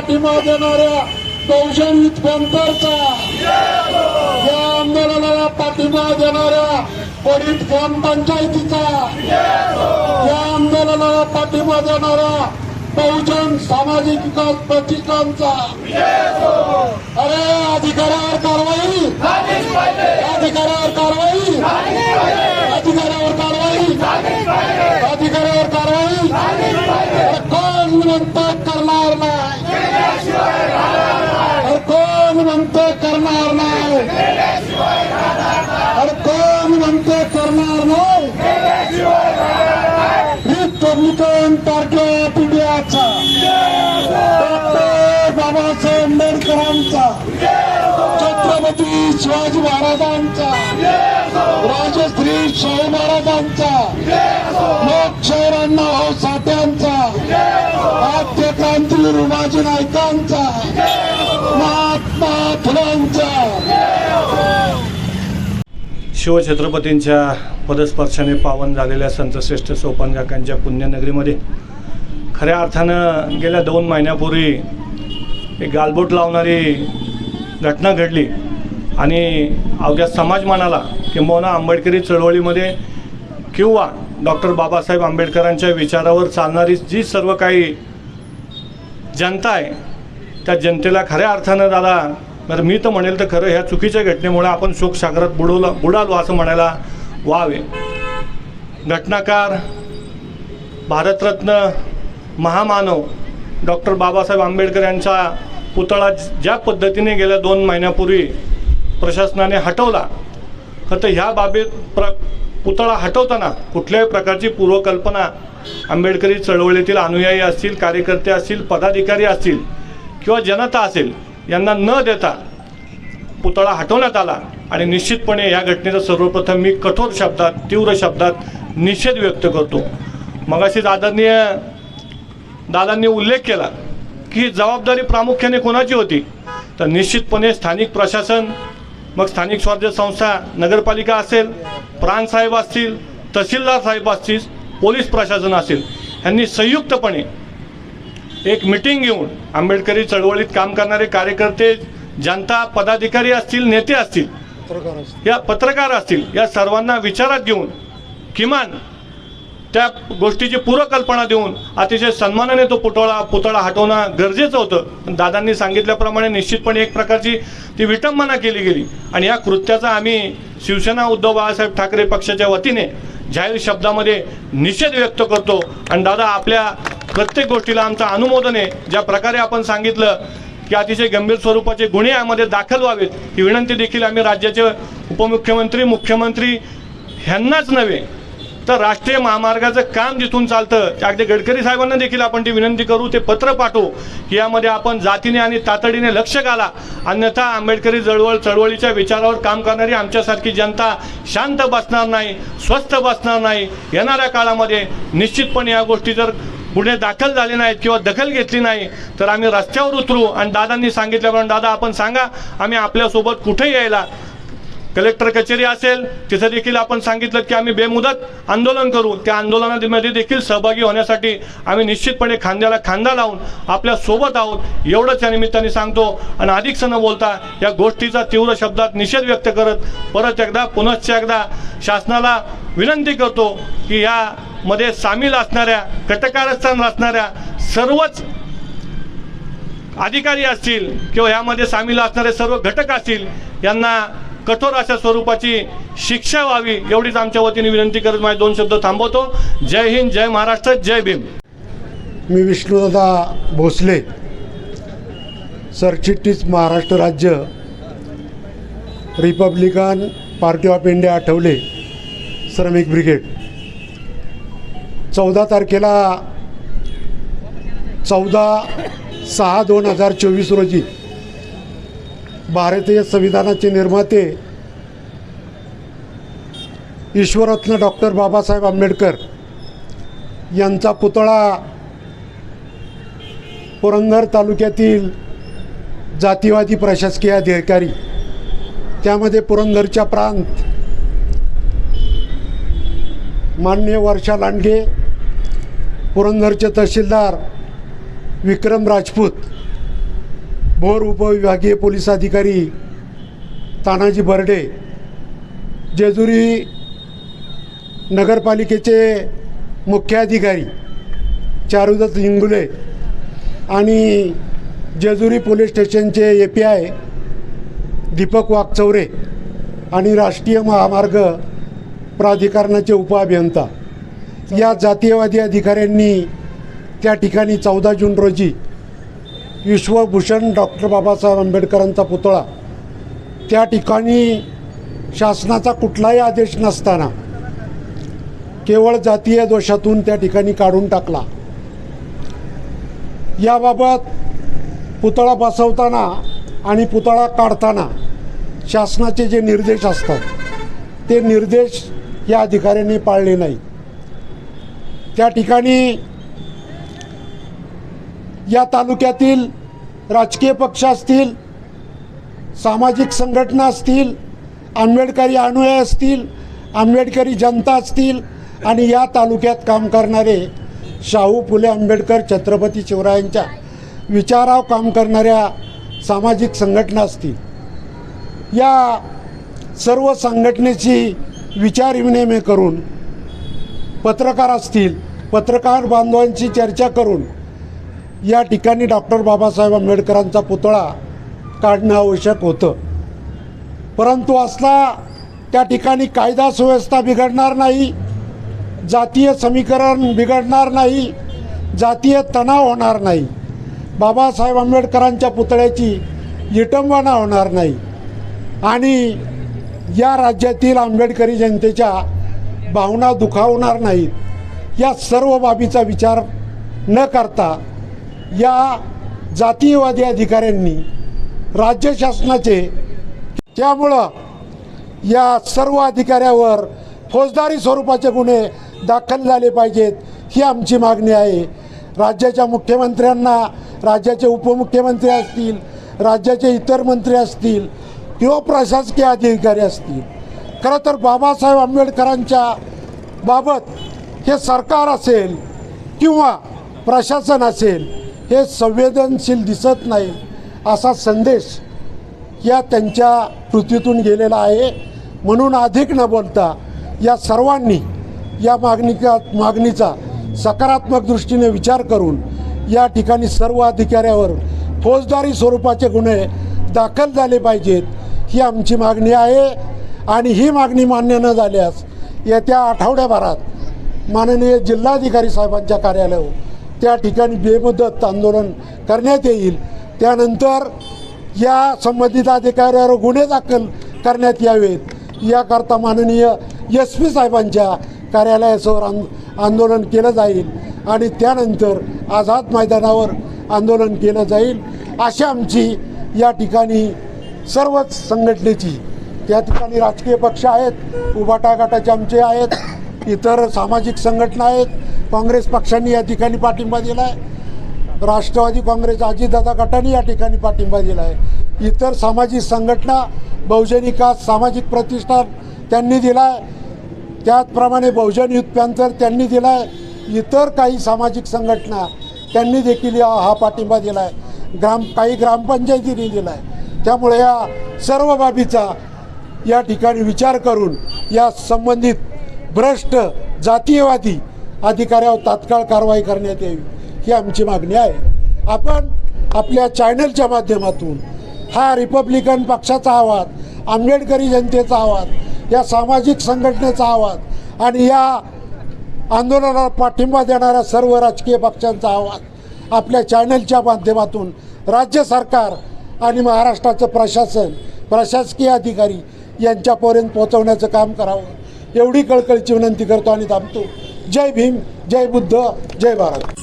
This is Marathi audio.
पाठिंबा देणाऱ्या बहुजन हितपंथरचा या आंदोलनाला पाठिंबा देणाऱ्या पडित ग्रामपंचायतीचा. या आंदोलनाला पाठिंबा देणाऱ्या बहुजन सामाजिक विकास प्रतिष्ठानचा अरे अधिकारावर कारवाई. अधिकारावर कारवाई. अधिकारावर कारवाई. अधिकारावर कारवाई. कोण म्हणतात करणार नाही अरे कोण म्हणतं करणार नाही अरे कोण म्हणतं करणार नाही रिपब्लिकन पार्टी ऑफ इंडियाचा डॉक्टर बाबासाहेब आंबेडकरांचा. छत्रपती शिवाजी महाराजांचा. राजश्री शाहू महाराजांचा. लोकशाहीर हो अण्णाभाऊ साठ्यांचा. आद्य क्रांतीवीर उमाजी नायकांचा महात्मा फुलांचा. शिवछत्रपतींच्या पदस्पर्शाने पावन झालेल्या संतश्रेष्ठ सोपान काकांच्या पुण्यनगरीमध्ये खऱ्या अर्थानं गेल्या दोन महिन्यापूर्वी एक गालबोट लावणारी घटना घडली आणि अवघ्या समाज मानाला किंबहुना आंबेडकरी चळवळीमध्ये किंवा डॉक्टर बाबासाहेब आंबेडकरांच्या विचारावर चालणारी जी सर्व काही जनता आहे त्या जनतेला खऱ्या अर्थानं दादा तर मी तर म्हणेल तर खरं ह्या चुकीच्या घटनेमुळे आपण शोकसागरात बुडवलं बुडालो असं म्हणायला वावे. घटनाकार भारतरत्न महामानव डॉक्टर बाबासाहेब आंबेडकर यांचा पुतळा ज्या पद्धतीने गेल्या दोन महिन्यापूर्वी प्रशासनाने हटवला खरं तर ह्या बाबीत प्र पुतळा हटवताना कुठल्याही प्रकारची पूर्वकल्पना आंबेडकरी चळवळीतील अनुयायी असतील कार्यकर्ते असतील पदाधिकारी असतील किंवा जनता असेल यांना न देता पुतळा हटवण्यात आला आणि निश्चितपणे या घटनेचा सर्वप्रथम मी कठोर शब्दात तीव्र शब्दात निषेध व्यक्त करतो. मगाशीच आदरणीय दादांनी उल्लेख केला की जबाबदारी प्रामुख्याने कोणाची होती? तर निश्चितपणे स्थानिक प्रशासन मग स्थानिक स्वराज्य संस्था नगरपालिका असेल प्राणसाहेब असतील तहसीलदार साहेब असतील पोलीस प्रशासन असेल यांनी संयुक्तपणे एक मिटिंग घेऊन आंबेडकरी चळवळीत काम करणारे कार्यकर्ते जनता पदाधिकारी असतील नेते असतील. या पत्रकार असतील या सर्वांना विचारात घेऊन किमान त्या गोष्टीची पूर्वकल्पना देऊन अतिशय सन्मानाने तो पुतळा पुतळा हटवणं गरजेचं होतं. पण दादांनी सांगितल्याप्रमाणे निश्चितपणे एक प्रकारची ती विटंबना केली गेली. आणि या कृत्याचा आम्ही शिवसेना उद्धव बाळासाहेब ठाकरे पक्षाच्या वतीने जाहीर शब्दामध्ये निषेध व्यक्त करतो. आणि दादा आपल्या प्रत्येक गोष्टीला आमचं अनुमोदन आहे. ज्या प्रकारे आपण सांगितलं की अतिशय गंभीर स्वरूपाचे गुन्हे यामध्ये दाखल व्हावेत ही विनंती देखील आम्ही राज्याचे उपमुख्यमंत्री मुख्यमंत्री ह्यांनाच नव्हे तर राष्ट्रीय महामार्गाचं काम जिथून चालतं त्या अगदी गडकरी साहेबांना देखील आपण ती विनंती करू ते पत्र पाठवू की यामध्ये आपण जातीने आणि तातडीने लक्ष घाला. अन्यथा आंबेडकरी चळवळ चळवळीच्या विचारावर काम करणारी आमच्यासारखी जनता शांत बसणार नाही स्वस्थ बसणार नाही. येणाऱ्या काळामध्ये निश्चितपणे या गोष्टी जर गुन्हे दाखल झाले नाहीत किंवा दखल घेतली नाही तर आम्ही रस्त्यावर उतरू आणि दादांनी सांगितल्याप्रमाणे दादा आपण सांगा आम्ही आपल्यासोबत कुठे यायला? कलेक्टर कचेरी असेल तिथं देखील आपण सांगितलं की आम्ही बेमुदत आंदोलन करू. त्या आंदोलनामध्ये देखील सहभागी होण्यासाठी आम्ही निश्चितपणे खांद्याला खांदा लावून आपल्यासोबत आहोत. एवढंच या निमित्ताने सांगतो आणि अधिक न बोलता या गोष्टीचा तीव्र शब्दात निषेध व्यक्त करत परत एकदा पुनश्च एकदा शासनाला विनंती करतो की या मध्ये सामील असणाऱ्या कटकारस्थान असणाऱ्या सर्वच अधिकारी असतील किंवा यामध्ये सामील असणारे सर्व घटक असतील यांना कठोर अशा स्वरूपाची शिक्षा व्हावी एवढीच आमच्या वतीने विनंती करत माझे दोन शब्द थांबवतो. जय हिंद जय महाराष्ट्र जय भीम. मी विष्णुदादा भोसले सरचिटणीस महाराष्ट्र राज्य Republican party of India Athawale श्रमिक ब्रिगेड. चौदा तारखेला चौदा सहा दोन हजार चोवीस रोजी भारतीय संविधानाचे निर्माते ईश्वरत्न डॉक्टर बाबासाहेब आंबेडकर यांचा पुतळा पुरंदर तालुक्यातील जातीवादी प्रशासकीय अधिकारी त्यामध्ये पुरंदरच्या प्रांत माननीय वर्षा लांडगे पुरंदरचे तहसीलदार विक्रम राजपूत भोर उपविभागीय पोलीस अधिकारी तानाजी बर्डे जेजुरी नगरपालिकेचे मुख्याधिकारी चारुदत्त हिंगुले आणि जेजुरी पोलीस स्टेशनचे A P I Deepak Waghchaure आणि राष्ट्रीय महामार्ग प्राधिकरणाचे उपअभियंता या जातीयवादी अधिकाऱ्यांनी त्या ठिकाणी चौदा जून रोजी विश्वभूषण डॉक्टर बाबासाहेब आंबेडकरांचा पुतळा त्या ठिकाणी शासनाचा कुठलाही आदेश नसताना केवळ जातीय दोषातून त्या ठिकाणी काढून टाकला. याबाबत पुतळा बसवताना आणि पुतळा काढताना शासनाचे जे निर्देश असतात ते निर्देश या अधिकाऱ्यांनी पाळले नाही त्या ठिकाणी या तालुक्यातील राजकीय पक्ष असतील सामाजिक संघटना असतील आंबेडकरी अनुयायी असतील आंबेडकरी जनता असतील आणि या तालुक्यात काम करणारे शाहू फुले आंबेडकर छत्रपती शिवरायांच्या विचाराव काम करणाऱ्या सामाजिक संघटना असतील. या सर्व संघटनेची विचारविनिमय करून पत्रकार असतील पत्रकार बांधवांशी चर्चा करून या ठिकाणी डॉक्टर बाबासाहेब आंबेडकरांचा पुतळा काढणं आवश्यक होतं. परंतु असला त्या ठिकाणी कायदा सुव्यवस्था बिघडणार नाही जातीय समीकरण बिघडणार नाही जातीय तणाव होणार नाही बाबासाहेब आंबेडकरांच्या पुतळ्याची विटंबना होणार नाही. आणि या राज्यातील आंबेडकरी जनतेच्या भावना दुखावणार नाहीत. या सर्व बाबीचा विचार न करता या जातीयवादी अधिकाऱ्यांनी राज्य शासनाचे त्यामुळं या सर्व अधिकाऱ्यावर फौजदारी स्वरूपाचे गुन्हे दाखल झाले पाहिजेत ही आमची मागणी आहे. राज्याच्या मुख्यमंत्र्यांना राज्याचे उपमुख्यमंत्री असतील राज्याचे इतर मंत्री असतील किंवा प्रशासकीय अधिकारी असतील खरं तर बाबासाहेब आंबेडकरांच्या बाबत हे सरकार असेल किंवा प्रशासन असेल हे संवेदनशील दिसत नाही असा संदेश या त्यांच्या कृतीतून गेलेला आहे. म्हणून अधिक न बोलता या सर्वांनी या मागणीचा मागणीचा सकारात्मक दृष्टीने विचार करून या ठिकाणी सर्व अधिकाऱ्यावर फौजदारी स्वरूपाचे गुन्हे दाखल झाले पाहिजेत ही आमची मागणी आहे. आणि ही मागणी मान्य न झाल्यास येत्या आठवड्याभरात माननीय जिल्हाधिकारी साहेबांच्या कार्यालयावर त्या ठिकाणी बेमुदत आंदोलन करण्यात येईल. त्यानंतर या संबंधित अधिकाऱ्यावर गुन्हे दाखल करण्यात यावेत. याकरता माननीय एस पी साहेबांच्या कार्यालयासमोर आंद आंदोलन केलं जाईल आणि त्यानंतर आझाद मैदानावर आंदोलन केलं जाईल अशी आमची या ठिकाणी सर्वच संघटनेची त्या ठिकाणी राजकीय पक्ष आहेत उभाटा गटाचे आमचे आहेत इतर सामाजिक संघटना आहेत काँग्रेस पक्षांनी या ठिकाणी पाठिंबा दिला आहे राष्ट्रवादी काँग्रेस अजितदादा गटाने या ठिकाणी पाठिंबा दिला आहे इतर सामाजिक संघटना बहुजन विकास सामाजिक प्रतिष्ठान त्यांनी दिला आहे त्याचप्रमाणे बहुजन युथ पॅन्थर त्यांनी दिला आहे इतर काही सामाजिक संघटना त्यांनी देखील हा पाठिंबा दिला आहे ग्राम काही ग्रामपंचायतींनी दिला आहे त्यामुळे या सर्व बाबीचा या ठिकाणी विचार करून या संबंधित भ्रष्ट जातीयवादी अधिकाऱ्यावर तात्काळ कारवाई करण्यात यावी ही आमची मागणी आहे. आपण आपल्या चॅनलच्या माध्यमातून हा रिपब्लिकन पक्षाचा आवाज आंबेडकरी जनतेचा आवाज या सामाजिक संघटनेचा आवाज आणि या आंदोलनाला पाठिंबा देणाऱ्या सर्व राजकीय पक्षांचा आवाज आपल्या चॅनलच्या माध्यमातून राज्य सरकार आणि महाराष्ट्राचं प्रशासन प्रशासकीय अधिकारी यांच्यापर्यंत पोहोचवण्याचं काम करावं. एवढी कळकळीची विनंती करतो आणि थांबतो. जय भीम जय बुद्ध जय भारत.